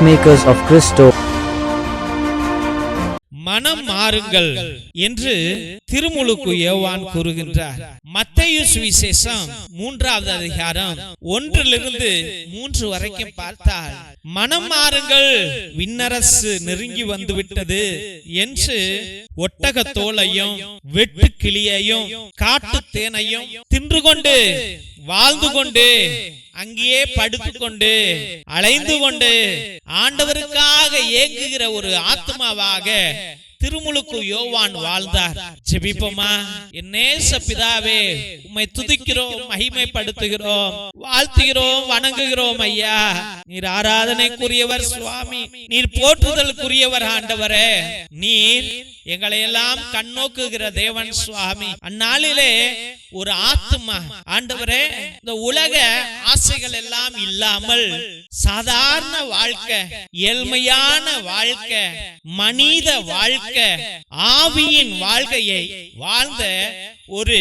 Peacemakers of Christo. மனம் மாறுங்கள் என்று திருமுழுக்கு யோவான் கூறுகின்றார் மத்தையு சுவிசேஷம் மூன்றாவது அதிகாரம் ஒன்றிலிருந்து மூன்று வரைக்கும் பார்த்தால் மனம் மாறுங்கள் விண்ணரசு நெருங்கி வந்துவிட்டது என்று ஒட்டக தோலையும் வெட்டு கிளியையும் காட்டு தேனையும் தின்று கொண்டு வாழ்ந்து கொண்டு அங்கேயே படுத்துக்கொண்டு அலைந்து கொண்டு ஆண்டவருக்காக ஏங்குகிற ஒரு ஆத்மாவாக திருமுழுக்கு யோவான் வாழ்ந்தார். ஜெபிப்போமா? நேச பிதாவே உம்மை துதிக்கிறோம் மகிமைப்படுத்துகிறோம் வாழ்த்துகிறோம் வணங்குகிறோம் ஐயா. நீர் ஆராதனைக்குரியவர் சுவாமி. நீர் போற்றுதலுக்குரியவர் ஆண்டவரே. நீர் எங்களை எல்லாம் கண்ணோக்குகிற தேவன் சுவாமி. அந்நாளிலே ஒரு ஆத்மா ஆண்டவரே இந்த உலக ஆசைகள் எல்லாம் இல்லாமல் சாதாரண வாழ்க்கை ஏழ்மையான வாழ்க்கை மனித வாழ்க்கை ஆவியின் வாழ்க்கையை வாழ்ந்த ஒரு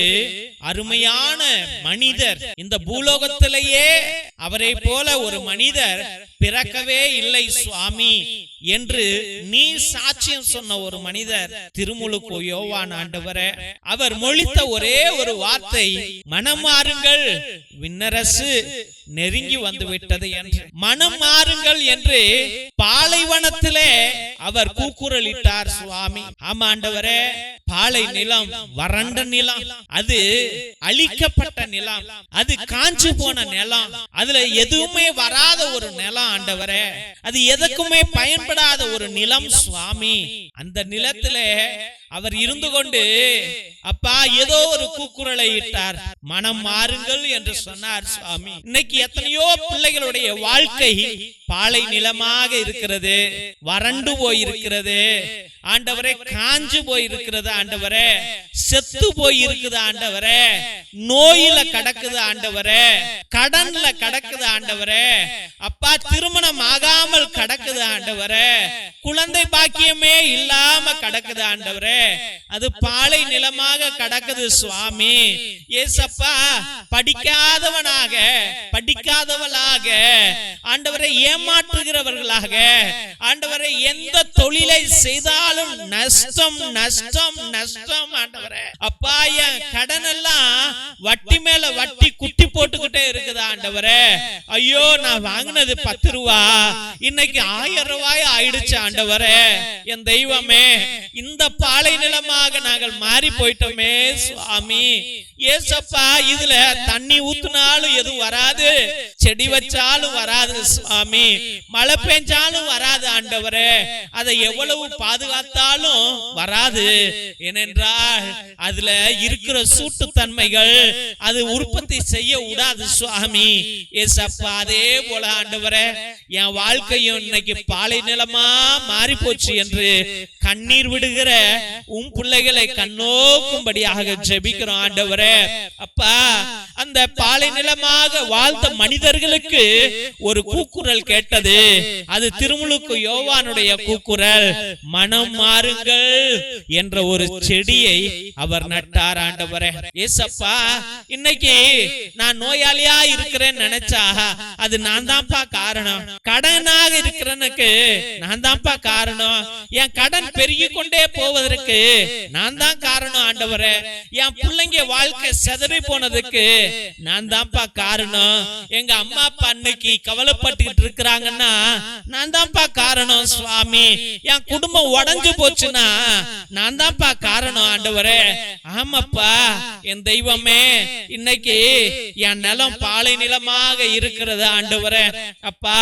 அருமையான மனிதர். இந்த பூலோகத்திலேயே அவரை போல ஒரு மனிதர் பிறக்கவே இல்லை சுவாமி என்று நீ சாட்சியம் சொன்ன ஒரு மனிதர் திருமுழுக்கு யோவான் ஆண்டவர. அவர் மொழித்த ஒரே ஒரு வார்த்தை மனம் மாறுங்கள் விண்ணரசு. நெருங்கி வந்து விட்டது என்று. மனம் மாறுங்கள் என்று பாலைவனத்திலே அவர் கூக்குரலிட்டார் சுவாமி. ஆமா ஆண்டவரே பாலை நிலம் வறண்ட நிலம் அது அழிக்கப்பட்ட நிலம் அது காஞ்சு போன நிலம். அதுல எதுவுமே வராத ஒரு நிலம் ஆண்டவரே. அது எதுக்குமே பயன்படாத ஒரு நிலம் சுவாமி. அந்த நிலத்திலே அவர் இருந்து கொண்டு அப்பா ஏதோ ஒரு கூக்குரலை இட்டார். மனம் மாறுங்கள் என்று சொன்னார் சுவாமி. இன்னைக்கு எத்தனையோ பிள்ளைகளுடைய வாழ்க்கை பாலை நிலமாக இருக்கிறது வறண்டு போய் இருக்கிறது ஆண்டவரே காஞ்சு போய் இருக்கிறது ஆண்டவரே செத்து போய் இருக்குது ஆண்டவரே நோயில கடக்குது ஆண்டவரே கடன்ல கடக்குது ஆண்டவரே அப்பா திருமணம் ஆகாமல் கடக்குது ஆண்டவரே குழந்தை பாக்கியமே இல்லாம கடக்குது ஆண்டவரே. அது பாலை நிலமாக கடக்குது சுவாமி. ஏசப்பா படிக்காதவனாக படிக்காதவளாக ஆண்டவரை ஏமாற்றுகிறவர்களாக ஆண்டவரை எந்த தொழிலை செய்தாலும் நஷ்டம் நஷ்டம் நஷ்டம் ஆண்டவரே. அப்பா என் கடன் எல்லாம் வட்டி மேல வட்டி குட்டி போட்டுக்கிட்டே இருக்குது ஆண்டவரே. ஐயோ நான் வாங்கினது பத்து ரூபா. இன்னைக்கு ஆயிரம் ரூபாய் ஆயிடுச்சு ஆண்டவரே என் தெய்வமே இந்த பாலை நிலமாக நாங்கள் மாறி போயிட்டோமே சுவாமி. ஏசப்பா இதுல தண்ணி ஊத்துனாலும் எதுவும் வராது. செடி வச்சாலும் வராது சுவாமி. மழை பெஞ்சாலும் வராது ஆண்டவரே. அதை எவ்வளவு பாதுகாத்தாலும் வராது. ஏனென்றால் அதுல இருக்கிற சூட்டுத்தன்மைகள் அது உற்பத்தி செய்ய விடாது சுவாமி. ஏசப்பா அதே போல ஆண்டவரே. என் வாழ்க்கையும் இன்னைக்கு பாலை நிலமா மாறி போச்சு என்று கண்ணீர் விடுகிற உன் பிள்ளைகளை கண்ணோக்கும்படியாக ஜெபிக்கிறோம் ஆண்டவரே. அப்பா அந்த பாலை நிலமாக வாழ்ந்த மனிதர்களுக்கு ஒரு கூக்குரல் கேட்டது. அது திருமுழுக்கு யோவானுடைய கூக்குரல். மனம் மாறுங்கள் என்ற ஒரு செடியை அவர் நட்டார் ஆண்டவரே. ஏசப்பா இன்னைக்கு நான் நோயாளியா இருக்கிறேன்னு நினைச்சா அது நான் தான்ப்பா காரணம். கடனாக இருக்கிறனுக்கு நான் தான்ப்பா காரணம். என் கடன் பெருகி கொண்டே போவதற்கு நான் தான் காரணம் ஆண்டவரே. என் பிள்ளைங்க வாழ்க்கை செதறி போனதுக்கு நான் தான்ப்பா காரணம். எங்க அம்மா அப்பா அன்னைக்கு கவலைப்பட்டுக்கிட்டு இருக்கிறாங்கன்னா நான் தான்ப்பா காரணம் சுவாமி. என் குடும்பம் உடைஞ்சு போச்சுன்னா நான் தான்ப்பா காரணம் ஆண்டவரே. ஆமாப்பா என் தெய்வமே இன்னைக்கு என் நிலம் பாலை நிலமாக இருக்கிறது ஆண்டவரே. அப்பா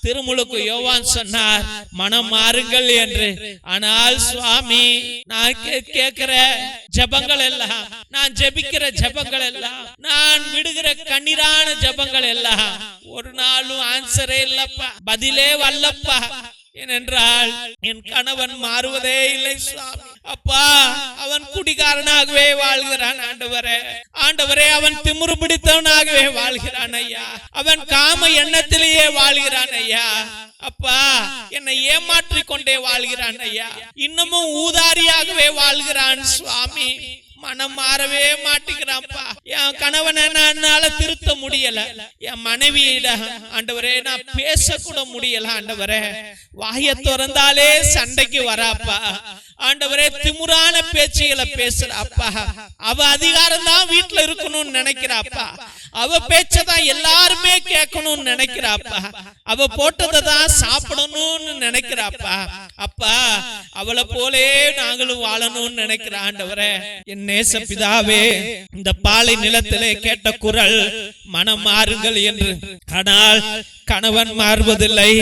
திருமுழுக்கு யோவான் சொன்னார் மனம் மாறுங்கள் என்று. ஆனால் சுவாமி நான் கே- கேட்கிற ஜபங்கள் எல்லாம் நான் ஜெபிக்கிற ஜபங்கள் எல்லாம் நான் நான் விடுகிற கண்ணீரான ஜபங்கள் எல்லாம் ஒரு நாளும் ஆன்சரே இல்லப்பா. பதிலே வல்லப்பா ஏனென்றால் என் கணவன் மாறுவதே இல்லை சுவாமி. அப்பா அவன் குடிகாரனாகவே வாழ்கிறான் ஆண்டவரே. ஆண்டவரே அவன் திமுரு பிடித்தவனாகவே வாழ்கிறான் ஐயா. அவன் காம எண்ணத்திலேயே வாழ்கிறான் ஐயா. அப்பா என்னை ஏமாற்றிக் கொண்டே வாழ்கிறான் ஐயா. இன்னமும் ஊதாரியாகவே வாழ்கிறான் சுவாமி. மனம் மாறவே மாட்டேங்கிறான்ப்பா. என் கணவனை என்னால திருத்த முடியல. என் மனைவியிட ஆண்டவரே நான் பேசக்கூட முடியல ஆண்டவரே. வாய திறந்தாலே சண்டைக்கு வராப்பா. ஆண்டவரே திமுறான பேச்சுகளை பேசுறாப்பா. அவ அதிகாரம் தான் வீட்டுல இருக்கணும்னு நினைக்கிறாப்பா. அவ பேச்சதான் எல்லாருமே கேட்கணும்னு நினைக்கிறாப்பா. அவ போட்டதை தான் சாப்பிடணும்னு நினைக்கிறாப்பா. அப்பா அவளை போலே நாங்களும் வாழணும்னு நினைக்கிற ஆண்டவரே என் நேச பிதாவே இந்த பாலை நிலத்திலே கேட்ட குரல் மனம் மாறுங்கள் என்று. ஆனால் கணவன் மாறுவதில்லை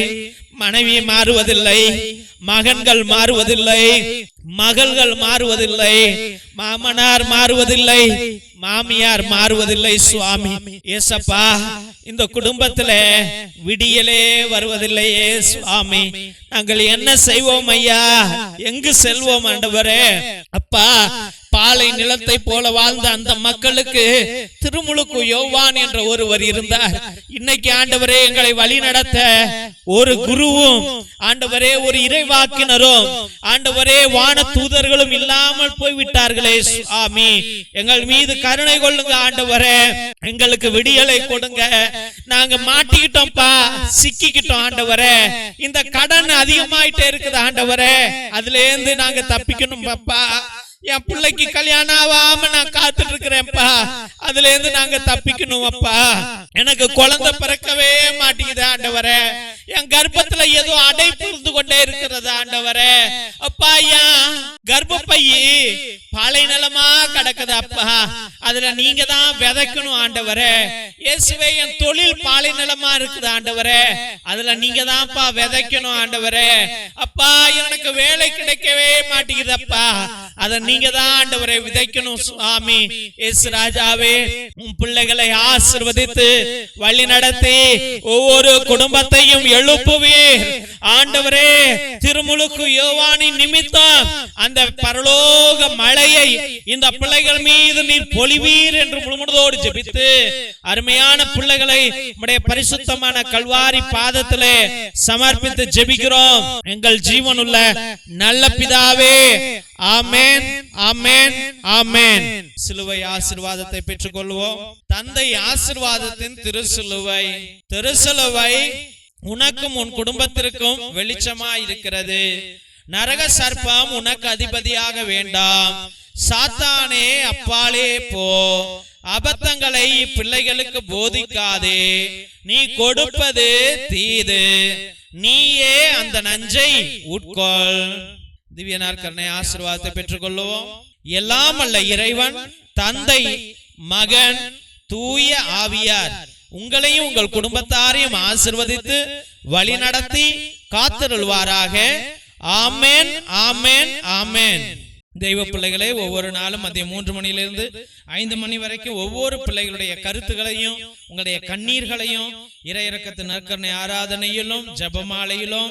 மனைவி மாறுவதில்லை மகன்கள் மாறுவதில்லை மகள்கள் மாறுவதில்லை மாமனார் மாறுவதில்லை மாமியார் மாறுவதில்லை சுவாமி. ஏசப்பா இந்த குடும்பத்துல விடியலே வருவதில்லையே சுவாமி. நாங்கள் என்ன செய்வோம் ஐயா? எங்கு செல்வோம் ஆண்டவரே? அப்பா பாலை நிலத்தை போல வாழ்ந்த அந்த மக்களுக்கு திருமுழுக்கு யோவான் என்ற ஒருவர் இருந்தார். இன்னைக்கு ஆண்டவரே எங்களை வழி நடத்த ஒரு குருவும் ஆண்டவரே ஒரு இறைவாக்கினரும் ஆண்டவரே வான தூதர்களும் இல்லாமல் போய்விட்டார்களே. சுவாமி எங்கள் மீது கருணை கொள்ளுங்க ஆண்டவரே. எங்களுக்கு விடியலை கொடுங்க. நாங்க மாட்டிக்கிட்டோம்ப்பா. சிக்கிக்கிட்டோம் ஆண்டவரே. இந்த கடன் அதிகமாயிட்டே இருக்குது ஆண்டவரே. அதுல இருந்து நாங்க தப்பிக்கணும் பாப்பா என் பிள்ளைக்கு கல்யாணம் ஆகாம நான் காத்துட்டு இருக்கிறேன்ப்பா அதுல இருந்து நாங்க தப்பிக்கணும் அப்பா எனக்கு குழந்தை பிறக்கவே மாட்டேங்குது ஆண்டவரே. என் கர்ப்பத்துல ஏதோ அடைப்பு இருந்து கொண்டே இருக்கிறது ஆண்டவரே. அப்பா ஏன் கர்ப்பப்பையி பாலை நிலமா கிடக்குது அப்பா. அதுல நீங்க தான் விதைக்கணும் ஆண்டவரே. இயேசுவே என் தொழில் பாலை நிலமா இருக்குது ஆண்டவரே. அதுல நீங்க தான்ப்பா விதைக்கணும் ஆண்டவரே. அப்பா எனக்கு வேலை கிடைக்கவே மாட்டேங்குது அப்பா. அத நீங்க தான் ஆண்டவரை விதைக்கணும் சுவாமி. இயேசு ராஜாவே உன் பிள்ளைகளை ஆசிர்வதித்து வழி நடத்தி ஒவ்வொரு குடும்பத்தையும் எழுப்புவீர். ஆண்டவரே திருமுழுக்கு யோவானின் நிமித்தம் அந்த பரலோக மழையை இந்த பிள்ளைகள் மீது நீர் பொழிவீர் என்று முழுமுழுதோடு ஜெபித்து அருமையான பிள்ளைகளை உம்முடைய பரிசுத்தமான கல்வாரி பாதத்திலே சமர்ப்பித்து ஜெபிக்கிறோம். எங்கள் ஜீவனுள்ள நல்ல பிதாவே ஆமென் ஆமென் ஆமென் சிலுவை ஆசீர்வாதத்தை பெற்றுக்கொள்வோம். தந்தை ஆசீர்வாதத்தின் திருசிலுவை. திருசிலுவை உனக்கும் உன் குடும்பத்திற்கும் வெளிச்சமாய் இருக்கிறது நரக சர்ப்பம் உனக்கு அதிபதியாக வேண்டாம். சாத்தானே அப்பாலே போ. அபத்தங்களை பிள்ளைகளுக்கு போதிக்காதே. நீ கொடுப்பது தீது. நீயே அந்த நஞ்சை உட்கொள். திவ்ய நாற்கரணை ஆசீர்வாதத்தை பெற்றுக்கொள்வோம் எல்லாம் அல்ல இறைவன் தந்தை மகன் தூய ஆவியார். உங்களையும் உங்கள் குடும்பத்தாரையும் ஆசிர்வதித்து வழி நடத்தி காத்திருள்வாராக. ஆமென் ஆமென் ஆமென் தெய்வ பிள்ளைகளே ஒவ்வொரு நாளும் மதியம் மூன்று மணியிலிருந்து ஐந்து மணி வரைக்கும் ஒவ்வொரு பிள்ளைகளுடைய கருத்துகளையும் உங்களுடைய கண்ணீர்களையும் இறையிறக்கத்து நற்கரணை ஆராதனையிலும் ஜெபமாலையிலும்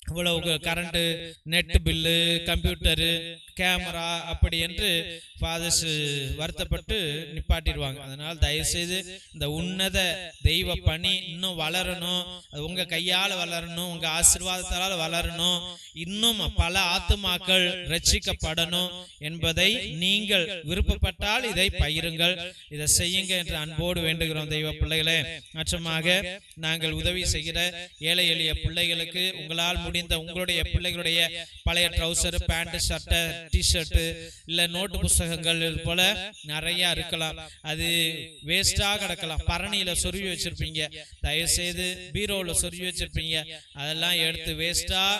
இவ்வளவு current net bill computer camera அப்படி என்று ஃபாதர்ஸ் வருத்தப்பட்டு நிப்பாட்டிடுவாங்க. அதனால் தயவுசெய்து இந்த உன்னத தெய்வ பணி இன்னும் வளரணும். அது உங்க கையால் வளரணும். உங்க ஆசிர்வாதத்தால் வளரணும். இன்னும் பல ஆத்துமாக்கள் ரட்சிக்கப்படணும் என்பதை நீங்கள் விருப்பப்பட்டால் இதை பயிருங்கள் இதை செய்யுங்க என்று அன்போடு வேண்டுகிறோம் தெய்வ பிள்ளைகளே. மற்றமாக நாங்கள் உதவி செய்கிற ஏழை எளிய பிள்ளைகளுக்கு உங்களால் முடிந்த உங்களுடைய பிள்ளைகளுடைய பழைய ட்ரௌசர் பேண்ட் ஷர்ட்டை டிஷர்ட்டு இல்லை நோட்டு புஸ்தகங்கள் போல நிறைய இருக்கலாம். அது வேஸ்டா கிடக்கலாம். பரணியில சொருவி வச்சிருப்பீங்க. தயவு செய்து பீரோவில் சொருவி வச்சிருப்பீங்க. அதெல்லாம் எடுத்து வேஸ்டா